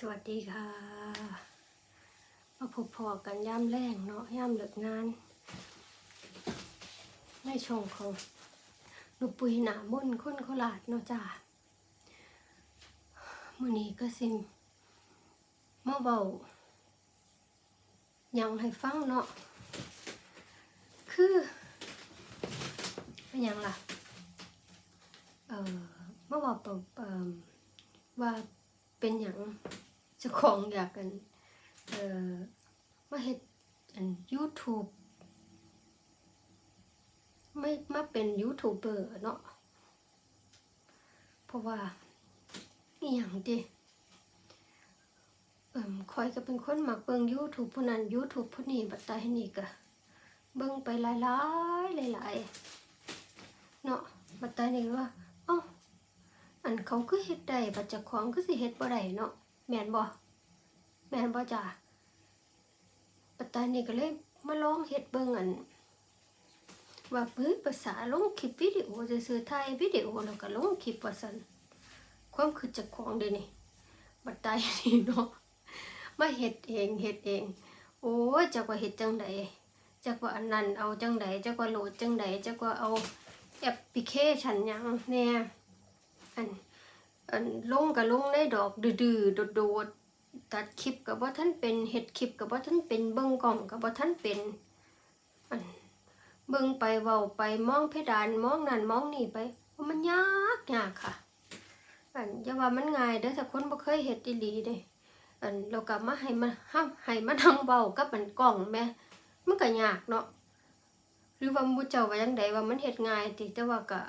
สวัสดีค่ะ มาพบพอกันย่ำแรงเนาะย่ำเลิกงาน ในช่องของหนุปุยหนามุ่นค้นโคราดเนาะจ้ามื่อนี้ก็สิมาเบายังให้ฟังเนาะคือเป็นยังล่ะ เอ่อมาบอกเอ่อว่า เป็นหยังเจะของอยากกันเอ่อมาเฮ็ดอัน YouTube ไม่มาเป็นยูทูบเบอร์เนาะ เพราะว่าอีหยังดิเอ่มคอยก็เป็นคนมักเบิ่ง YouTube ผู้นั้น YouTube ผู้นี้บัดตายนี่ก็เบิ่งไปหลายๆหลายๆเนาะบัดตานี่ว่า เขาคือเฮ็ดได้บัดจ้าของคือสิเฮ็ดบ่ได้เนาะแม่นบ่แม่นบ่จ้าบัดตานี่ก็เลยมาลองเฮ็ดเบิ่งอันว่าเฮ้ยภาษาลงคลิปวิดีโอซื่อๆถ่ายวิดีโอแล้วก็ลงคลิปว่าซั่นความคือจ้าของเด้นี่บัดตายนี่เนาะมาเฮ็ดเองเฮ็ดเอง โอ้จักว่าเฮ็ดจังใดจักว่าอันนั้นเอาจังใดจักว่าโหลดจังใดจักว่าเอาแอปพลิเคชันหยังแน่อัน อันลงก็ลงในดอกดื้อโดดตัดคลิปก็บ่ทันเป็นเฮ็ดคลิปก็บ่ทันเป็นเบิ่งกล้องก็บ่ทันเป็นเบิ่งไปเว้าไปมองเพดานมองนั่นมองนี่ไปว่ามันยากยากค่ะ อันอย่าว่ามันง่ายเด้อถ้าคนบ่เคยเฮ็ดอีหลีเด้อันเรากลับมาให้มันห้ามให้มันนั่งเว้ากับมันกล้องแม่มันก็ยากเนาะหรือว่ามูเจ้าว่าจังไดว่ามันเฮ็ดง่ายติแต่ว่าก็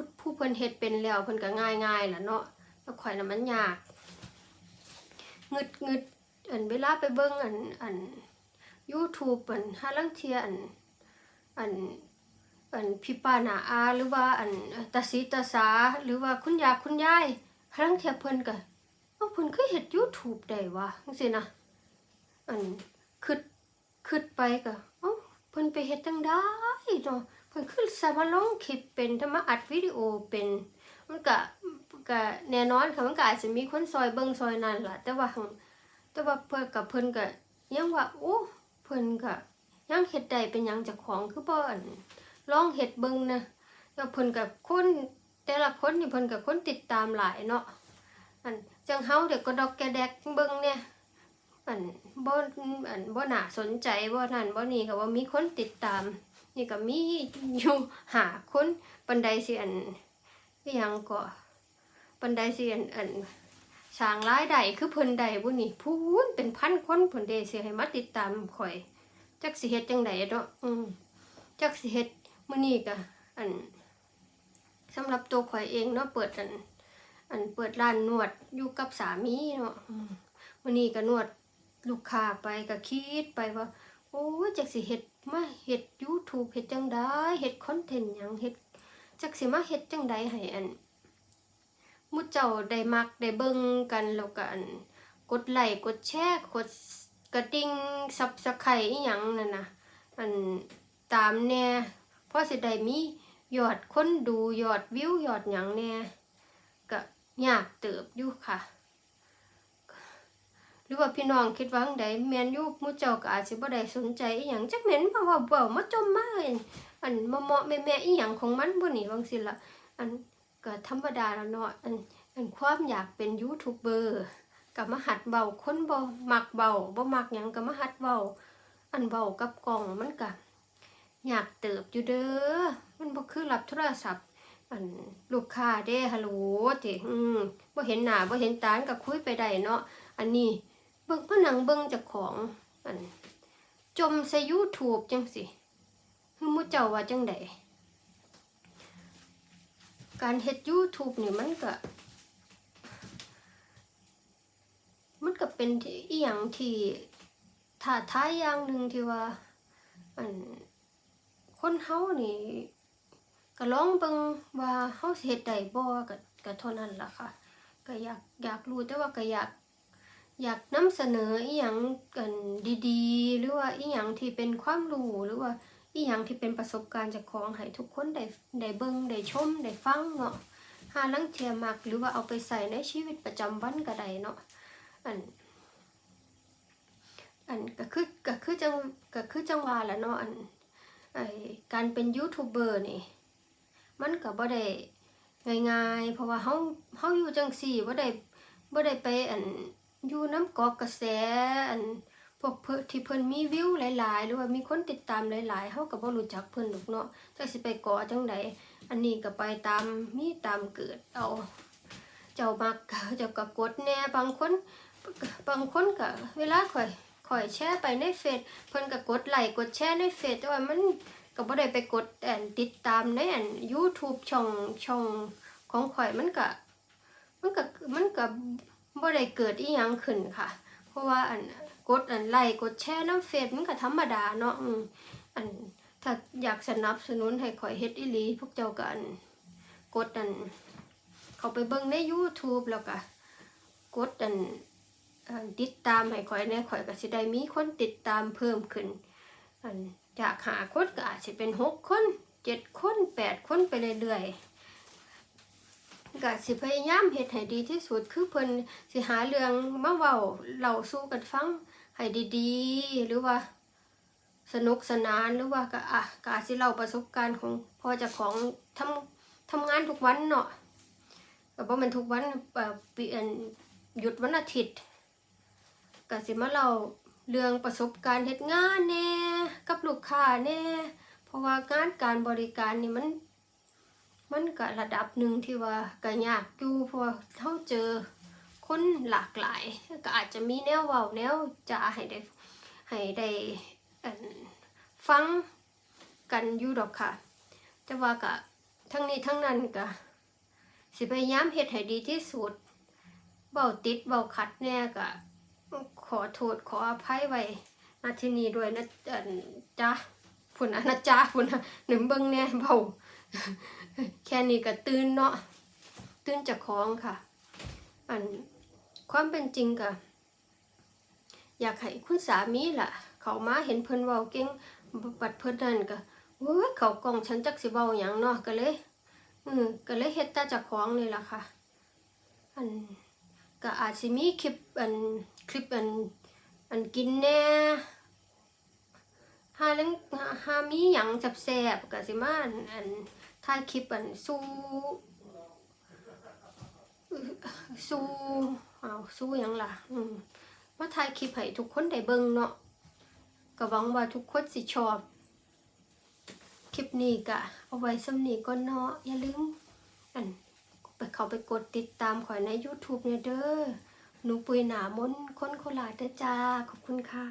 ผู้ผู้เพิ่นเฮ็ดเป็นแล้วเพิ่นก็ง่ายๆล่ะเนาะแล้วข่อยน่ะมันยากงึดงึดอันเวลาไปเบิ่งอันอัน YouTube อันหาลังเทียอันอันอันพี่ป้านาอาหรือว่าอันตาสีตาสาหรือว่าคุณยาคุณยายพลังเทียเพิ่นก็เอ้าเพิ่นคือเฮ็ด YouTube ได้วะจังซี่นะอันคิดคิดไปก็เอ้าเพิ่นไปเฮ็ดจังได้เนาะ เพิ่นคือสามารถลงคลิปเป็นถ้ามาอัดวิดีโอเป็น มันก็ก็แน่นอนค่ะมันก็อาจจะมีคนซอยเบิ่งซอยนั่นล่ะ แต่ว่าแต่ว่าเพิ่นกับเพิ่นก็ยังว่าโอ้เพิ่นก็ยังเฮ็ดได้เป็นหยังจากของคือบ่อันลองเฮ็ดเบิ่งนะแล้วเพิ่นกับคนแต่ละคนนี่เพิ่นกับคนติดตามหลายเนาะอันจังเฮาเดี๋ยวก็ดอกแกแดกเบิ่งเนี่ยอันบ่อันบ่น่าสนใจบ่นั่นบ่นี่ก็ว่ามีคนติดตาม นี่ก็มีอยู่หาคนปานใดสิอันอิหยังก็ปานใดสิอันอันสร้างรายได้คือเพิ่นได้บ่นี่พูนเป็นพันคนเพิ่นเด้สิให้มาติดตามข่อย จักสิเฮ็ดจังไดเนาะอืมจักสิเฮ็ดมื้อนี้ก็อันสำหรับตัวข่อยเองเนาะเปิดอัน อันเปิดร้านนวดอยู่กับสามีเนาะอืมมื้อนี้ก็นวดลูกค้าไปก็คิดไปว่า โอ้จักสิเฮ็ดมาเฮ็ด YouTube เฮ็ดจังไดเฮ็ดคอนเทนต์ยังเฮ็ดจักสิมาเฮ็ดจังไดให้อันมู่เจ้าได้มักได้เบิ่งกันแล้วกันกดไลค์กดแชร์กดกระดิ่งซับสไครต์อีหยังนั่นนะอันตามแน่เพราะสิได้มียอดคนดูยอดวิวยอดหยังแน่ก็ยากเติบอยู่ค่ะ หรือว่าพี่น้องคิดว่างใดแม่นยู่หมู่เจ้าก็อาจสิบ่ได้สนใจอีหยังจักแม่นว่าว่าเว้ามาจมมาเอิ้นอันเหมาะแม่ๆอีหยังของมันบ่นี่ว่างซี่ล่ะอันก็ธรรมดาแล้วเนาะอันอันความอยากเป็นยูทูบเบอร์ก็มาหัดเบาคนบ่มักเบาบ่มักหยังก็มาหัดเบาอันเบากับกล่องมันก็อยากเติบอยู่เด้อมันบ่คือรับโทรศัพท์อันลูกค้าเด้ฮัลโหลติอืมบ่เห็นหน้าบ่เห็นตาก็คุยไปได้เนาะอันนี้ เบิ่งมานั่งเบิ่งจ้าของอันจมใส่ YouTube จังสิคือมูเจ้าว่าจังไดการเฮ็ด YouTube นี่มันก็ มันก็เป็นที่อีหยังที่ท้าทายอย่างหนึ่งที่ว่าอันคนเฮานี่ก็ลองเบิ่งว่าเฮาสิเฮ็ดได้บ่ก็ก็เท่านั้นล่ะค่ะก็อยากอยากรู้แต่ว่าก็อยาก อยากนำเสนออีหยังกันดีๆ หรือว่าอีหยังที่เป็นความรู้หรือว่าอีหยังที่เป็นประสบการณ์จากของให้ทุกคนได้ได้เบิ่งได้ชมได้ฟังเนาะหาลังเทียมักหรือว่าเอาไปใส่ในชีวิตประจำวันก็ได้เนาะอัอันอันก็คือก็คือจังก็คือจังว่าแหละเนาะอันไอการเป็นยูทูบเบอร์นี่มันก็บ่ได้ง่ายๆเพราะว่าเฮาเฮาอยู่จังซี่บ่ได้บ่ได้ไปอัน อยู่น้ำกอกกระแสอันพวกเพิ่นที่เพิ่นมีวิวหลาย ๆ หรือว่ามีคนติดตามหลาย ๆเฮาก็บ่รู้จักเพิ่นดอกเนาะจักสิไปเกาะจังไดอันนี้ก็ไปตามมีตามเกิดเอา เจ้ามักเจ้าก็กดแน่บางคนบางคนก็เวลาข่อยข่อยแชร์ไปในเฟซเพิ่นก็กดไลค์กดแชร์ในเฟซแต่ว่ามันก็บ่ได้ไปกดอันติดตามในอัน YouTube ช่องช่องของข่อยมันก็มันก็มันก็ บ่ได้เกิดอีหยังขึ้นค่ะ เพราะว่าอันกดอันไลค์กดแชร์น้ำเฟซมันก็ธรรมดาเนาะอันถ้าอยากสนับสนุนให้ข่อยเฮ็ดอีหลี พวกเจ้าก็อันกดอัน เขาไปเบิ่งใน YouTube แล้วก็กดอันติดตามให้ข่อยแน่ข่อยก็สิได้มีคนติดตามเพิ่มขึ้นอันจากหาคนก็อาจสิเป็นหกคนเจ็ดคนแปดคนไปเรื่อยๆ ก็สิพยายามเฮ็ดให้ดีที่สุดคือเพิ่นสิหาเรื่องมาเว้าเล่าสู่กันฟังให้ดีๆ หรือว่า สนุกสนานหรือว่าก็อะก็สิเล่าประสบการณ์ของพ่อจ้าของทำทำงานทุกวันเนาะก็บ่แม่นทุกวันเอ่อปีนหยุดวันอาทิตย์ก็สิมาเล่าเรื่องประสบการณ์เฮ็ดงานแน่กับลูกค้าแน่เพราะว่างานการบริการนี่มัน มันก็ระดับหนึ่งที่ว่าก็ยากอยู่เพราะว่าเฮาเจอคนหลากหลายก็อาจจะมีแนวเว้าแนวจาให้ได้ให้ได้ฟังกันอยู่ดอกค่ะ แต่ว่าก็ทั้งนี้ทั้งนั้นก็สิพยายามเฮ็ดให้ดีที่สุดเบาติดเบาขัดแน่ก็ขอโทษขออภัยไว้ณที่นี้ด้วยนะอันจ้าพุ่นนะนจ้าพุ่นนะหนึ่งเบิ่งแน่เบา แค่นี้ก็ตื่นเนาะตื่นจากของค่ะ อันความเป็นจริงก็อยากให้คุณสามีล่ะ เขามาเห็นเพิ่นเว้าเก่งบัดเพิ่นนั่นก็เว้ยเขากล้องฉันจักสิเว้าหยังเนาะก็เลยอืมก็เลยเฮ็ดแต่จากของนี่ล่ะค่ะ อันก็อาจสิมีคลิปอันคลิปอันอันกินแน่หาเรื่องหามีหยังแซ่บๆก็สิมาอัน ถ่ายคลิปอันสู้สู้อ้าวสู้ยังล่ะ อืมมาถ่ายคลิปให้ทุกคนได้เบิ่งเนาะก็หวังว่าทุกคนสิชอบ คลิปนี้ก็เอาไว้สำนีก่อนเนาะอย่าลืมอันไปเขาไปกดติดตามข่อยใน YouTube เนี่ยเด้อหนูปุยหนามนคนโคราชเด้อจ้า ขอบคุณค่ะ